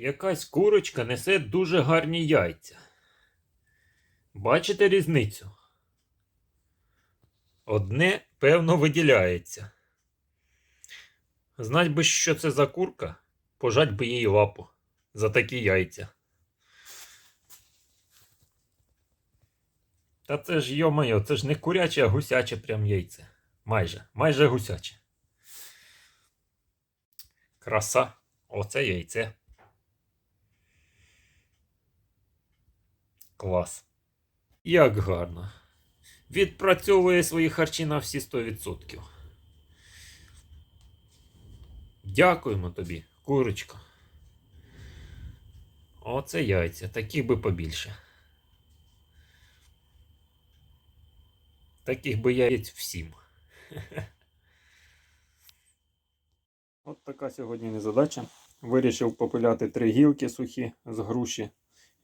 Якась курочка несе дуже гарні яйця. Бачите різницю? Одне, певно, виділяється. Знать би, що це за курка, пожать би їй лапу за такі яйця. Та це ж, йо-моє, це ж не куряче, а гусяче прям яйце. Майже, майже гусяче. Краса. Оце яйце. Клас. Як гарно. Відпрацьовує свої харчі на всі 100%. Дякуємо тобі, курочка. Оце яйця, таких би побільше. Таких би яєць всім. От така сьогодні незадача. Вирішив попиляти три гілки сухі з груші,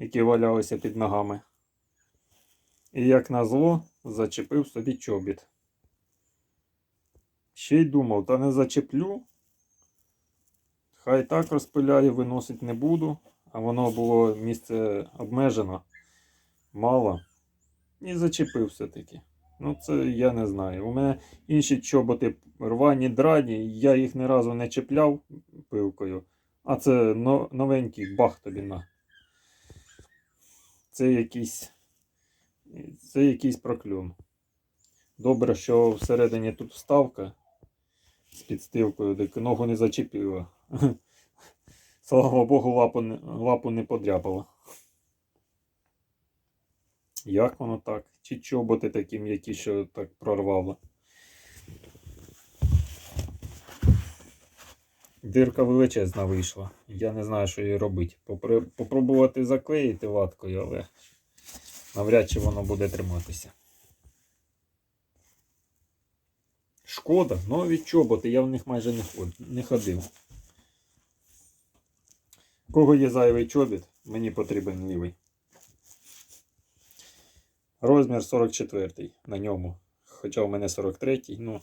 які валялися під ногами. І як назло, зачепив собі чобіт. Ще й думав, та не зачеплю. Хай так розпиляю, виносить не буду, а воно було місце обмежено, мало. І зачепив все-таки. Ну, це я не знаю. У мене інші чоботи рвані, драні, я їх ні разу не чіпляв пилкою. А це новенький бах тобі на. Це якийсь. Це якийсь прокльон. Добре, що всередині тут вставка з підстилкою, де ногу не зачепила. Слава Богу, лапу не, лапу не подряпала. Як воно так? Чи чоботи такі м'які, що так прорвало? Дирка величезна вийшла. Я не знаю, що її робити. Попри- Попробувати заклеїти латкою, але навряд чи воно буде триматися. Шкода, нові чоботи, я в них майже не, ход... не ходив. Кого є зайвий чобіт, мені потрібен лівий. Розмір 44 на ньому. Хоча у мене 43, ну,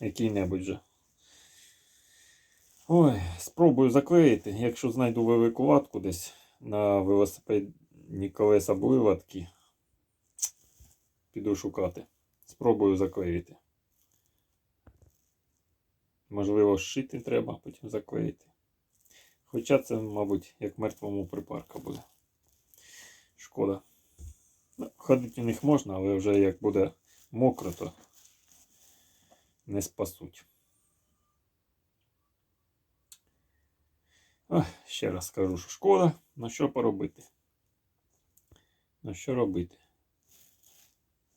який-небудь вже. Ой, спробую заклеїти. Якщо знайду велику латку десь на велосипедні колеса були латки. Піду шукати. Спробую заклеїти. Можливо, зшити треба, потім заклеїти. Хоча це, мабуть, як мертвому припарка буде. Шкода. Ну, ходити в них можна, але вже як буде мокро, то не спасуть. Ох, ще раз скажу, що шкода, на що поробити. На що робити?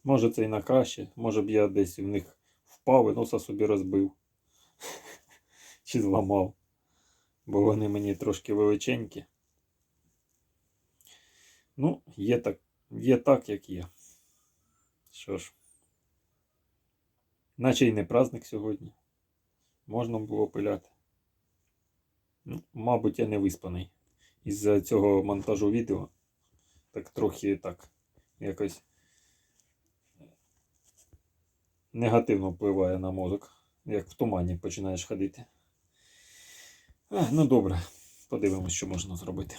Може це і на краще, може б я десь в них впав і носа собі розбив. Чи зламав. Бо вони мені трошки величенькі. Ну, є так, є так, як є. Що ж, наче й не праздник сьогодні. Можна було пиляти. Ну, мабуть, я не виспаний. Із-за цього монтажу відео. Так трохи так якось негативно впливає на мозок. Як в тумані починаєш ходити. А, ну добре, подивимось, що можна зробити.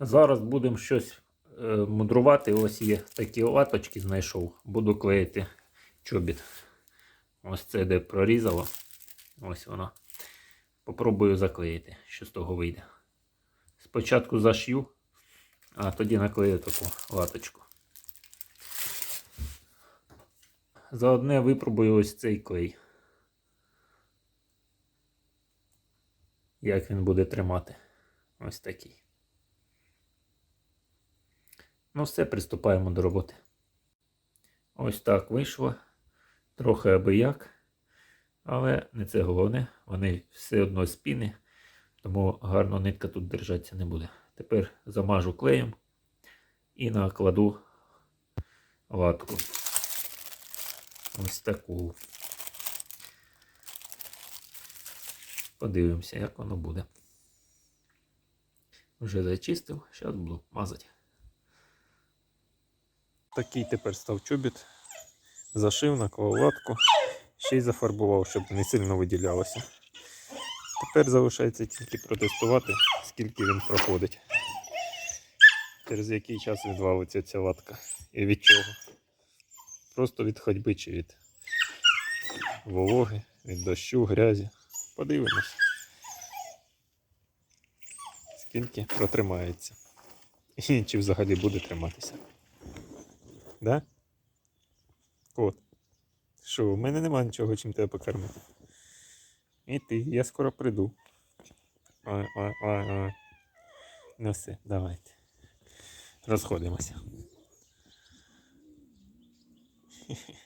Зараз будемо щось е, мудрувати. Ось є такі латочки знайшов. Буду клеїти чобіт. Ось це де прорізало. Ось вона. Попробую заклеїти, що з того вийде. Спочатку зашью, а тоді наклею таку латочку. Заодне випробую ось цей клей. Як він буде тримати. Ось такий. Ну все, приступаємо до роботи. Ось так вийшло. Трохи аби як. Але не це головне. Вони все одно спіни, тому гарно нитка тут держатися не буде. Тепер замажу клеєм і накладу латку. Ось таку. Подивимося, як воно буде. Вже зачистив, зараз буду мазати. Такий тепер став чобіт. Зашив, наклав латку, ще й зафарбував, щоб не сильно виділялося. Тепер залишається тільки протестувати, скільки він проходить. Через який час відвалиться ця латка. І від чого. Просто від ходьби чи від вологи, від дощу, грязі. Подивимось. Скільки протримається. І чи взагалі буде триматися. Да? Кот. Що, в мене нема нічого, чим тебе покормити. І ти, я скоро прийду. Ой, ой, ой, ой. Ну все, давайте. Розходимося.